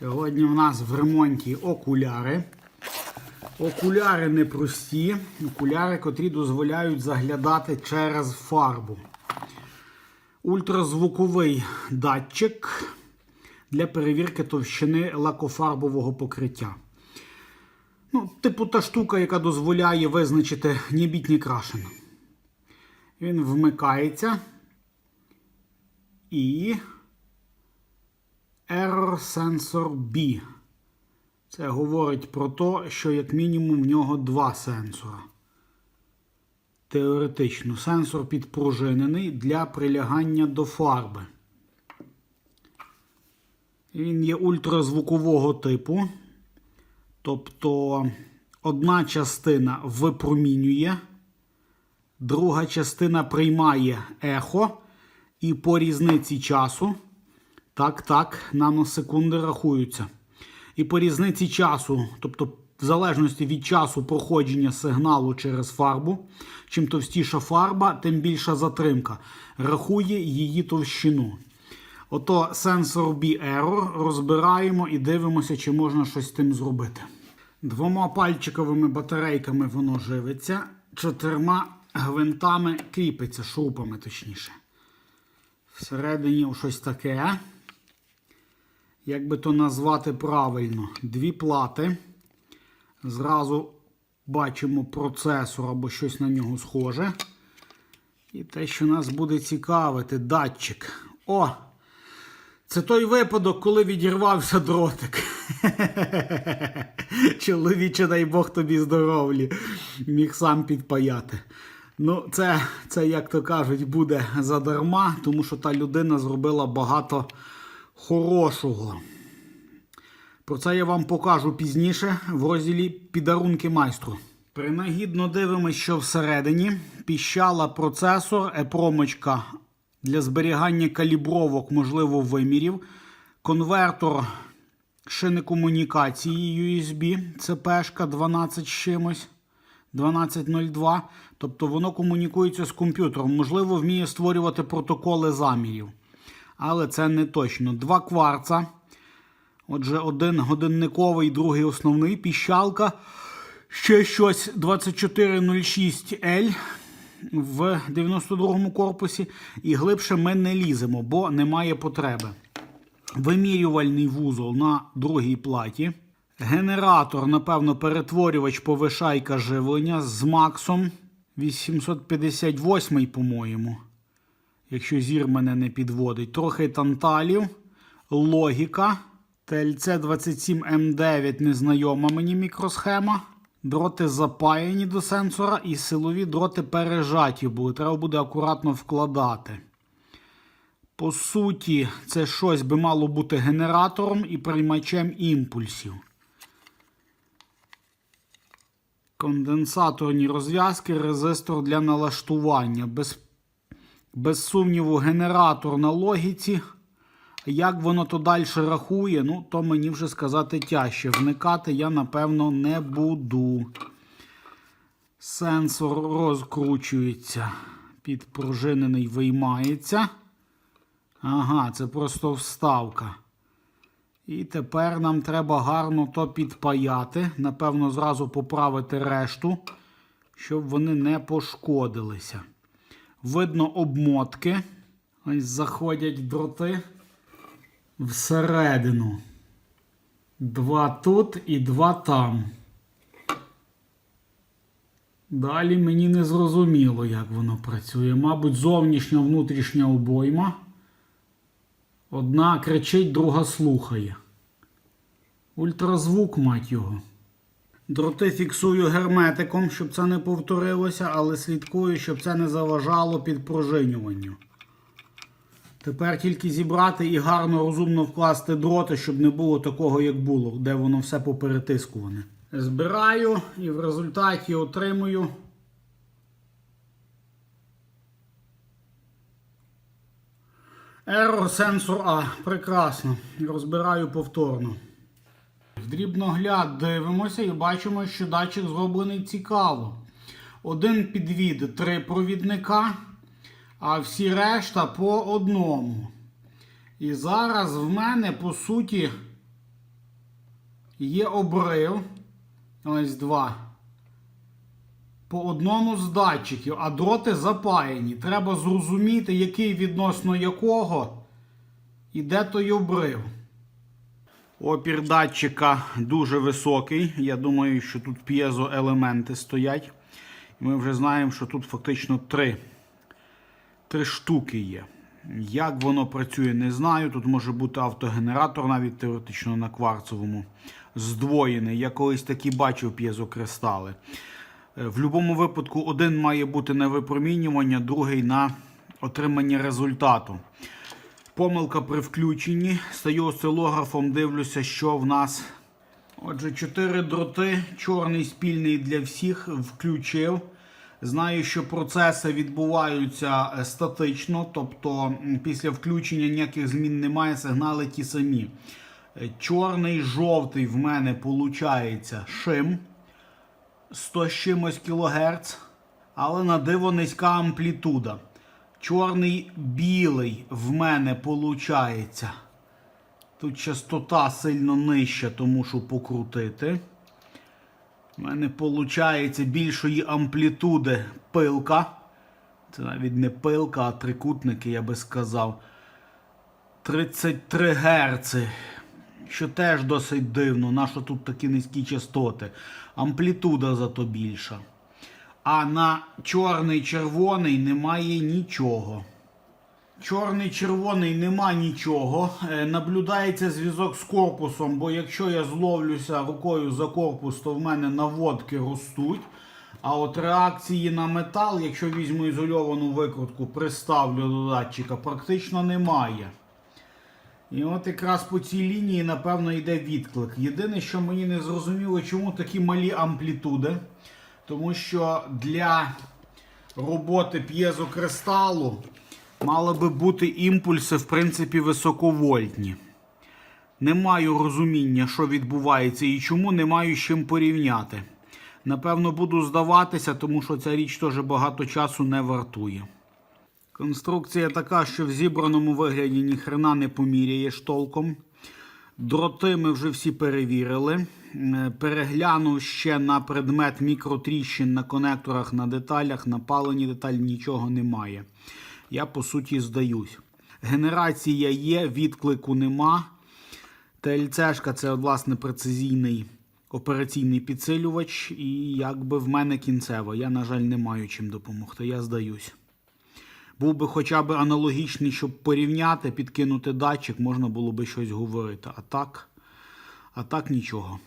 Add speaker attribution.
Speaker 1: Сьогодні у нас в ремонті окуляри. Окуляри непрості, окуляри, котрі дозволяють заглядати через фарбу. Ультразвуковий датчик для перевірки товщини лакофарбового покриття. Ну, типу та штука, яка дозволяє визначити ні біть, крашен. Він вмикається і Error Sensor B. Це говорить про те, що як мінімум в нього два сенсора. Теоретично, сенсор підпружинений для прилягання до фарби. Він є ультразвукового типу. Тобто одна частина випромінює, друга частина приймає ехо, і по різниці часу, так, так, наносекунди рахуються. І по різниці часу, тобто в залежності від часу проходження сигналу через фарбу, чим товстіша фарба, тим більша затримка. Рахує її товщину. Ото сенсор B-Error розбираємо і дивимося, чи можна щось з тим зробити. Двома пальчиковими батарейками воно живиться, чотирма гвинтами кріпиться, шурупами точніше. Всередині щось таке. Як би то назвати правильно, дві плати. Зразу бачимо процесор або щось на нього схоже. І те, що нас буде цікавити, датчик. О! Це той випадок, коли відірвався дротик. Чоловіче, дай Бог тобі здоровлі, міг сам підпаяти. Ну, це, це, як то кажуть, буде задарма, тому що та людина зробила багато хорошого. Про це я вам покажу пізніше в розділі Підарунки майстру. Принагідно дивимося, що всередині піщала процесор, епромочка для зберігання калібровок, можливо, вимірів, конвертор шини комунікації USB, CP 12 з чимось. 1202, тобто воно комунікується з комп'ютером, можливо, вміє створювати протоколи замірів. Але це не точно. Два кварца. Отже, один годинниковий, другий основний, піщалка. Ще щось 2406L в 92-му корпусі. І глибше ми не ліземо, бо немає потреби. Вимірювальний вузол на другій платі. Генератор, напевно, перетворювач повишайка живлення з Максом 858, по-моєму. Якщо зір мене не підводить. Трохи танталів, логіка. TLC 27M9 незнайома мені мікросхема. Дроти запаяні до сенсора і силові дроти пережаті були. Треба буде акуратно вкладати. По суті, це щось би мало бути генератором і приймачем імпульсів. Конденсаторні розв'язки, резистор для налаштування. Без, без сумніву, генератор на логіці. Як воно то далі рахує, ну, то мені вже сказати тяжче. Вникати я, напевно, не буду. Сенсор розкручується. Підпружинений виймається. Ага, це просто вставка. І тепер нам треба гарно то підпаяти. Напевно, зразу поправити решту, щоб вони не пошкодилися. Видно обмотки. Ось заходять дроти всередину. Два тут і два там. Далі мені не зрозуміло, як воно працює. Мабуть, зовнішня внутрішня обойма. Одна кричить, друга слухає. Ультразвук, мать його. Дроти фіксую герметиком, щоб це не повторилося, але слідкую, щоб це не заважало підпружинюванню. Тепер тільки зібрати і гарно розумно вкласти дроти, щоб не було такого, як було, де воно все поперетискуване. Збираю і в результаті отримую. Error сенсор А. Прекрасно. Розбираю повторно. Дрібногляд дивимося і бачимо, що датчик зроблений цікаво. Один підвід, три провідника, а всі решта по одному. І зараз в мене, по суті, Є обрив. Ось два. По одному з датчиків, а дроти запаяні. Треба зрозуміти, який відносно якого іде той обрив. Опір датчика дуже високий. Я думаю, що тут п'єзоелементи стоять. Ми вже знаємо, що тут фактично три, три штуки є. Як воно працює, не знаю. Тут може бути автогенератор, навіть теоретично на кварцевому, здвоєний. Я колись такі бачив п'єзокристали. Е, В будь-якому випадку один має бути на випромінювання, другий на отримання результату. Помилка при включенні. Стаю осцилографом, дивлюся, що в нас. Отже, чотири дроти, чорний спільний для всіх, включив. Знаю, що процеси відбуваються е, статично, тобто після включення ніяких змін немає, сигнали ті самі. Е, Чорний, жовтий в мене виходить шим 100 з чимось кілогерц, але на диво низька амплітуда. Чорний білий в мене виходить. Тут частота сильно нижча, тому що покрутити. У мене виходить більшої амплітуди пилка. Це навіть не пилка, а трикутники, я би сказав. 33 Гц. Що теж досить дивно, нащо тут такі низькі частоти. Амплітуда зато більша. А на чорний-червоний немає нічого. Чорний-червоний нема нічого. Е, Наблюдається зв'язок з корпусом, бо якщо я зловлюся рукою за корпус, то в мене наводки ростуть. А от реакції на метал, якщо візьму ізольовану викрутку, приставлю до датчика, практично немає. І от якраз по цій лінії, напевно, йде відклик. Єдине, що мені не зрозуміло, чому такі малі амплітуди. Тому що для роботи п'єзокристалу мали би бути імпульси, в принципі, високовольтні. Не маю розуміння, що відбувається і чому не маю з чим порівняти. Напевно, буду здаватися, тому що ця річ теж багато часу не вартує. Конструкція така, що в зібраному вигляді ніхрена не поміряєш толком. Дроти ми вже всі перевірили. Е, Переглянув ще на предмет мікротріщин на конекторах, на деталях, на палені деталь нічого немає. Я по суті здаюсь. Генерація є, відклику нема. ТЛЦшка це власне прецизійний операційний підсилювач, і якби в мене кінцева. Я, на жаль, не маю чим допомогти. Я здаюсь. Був би хоча б аналогічний, щоб порівняти, підкинути датчик, можна було би щось говорити. А так, а так нічого.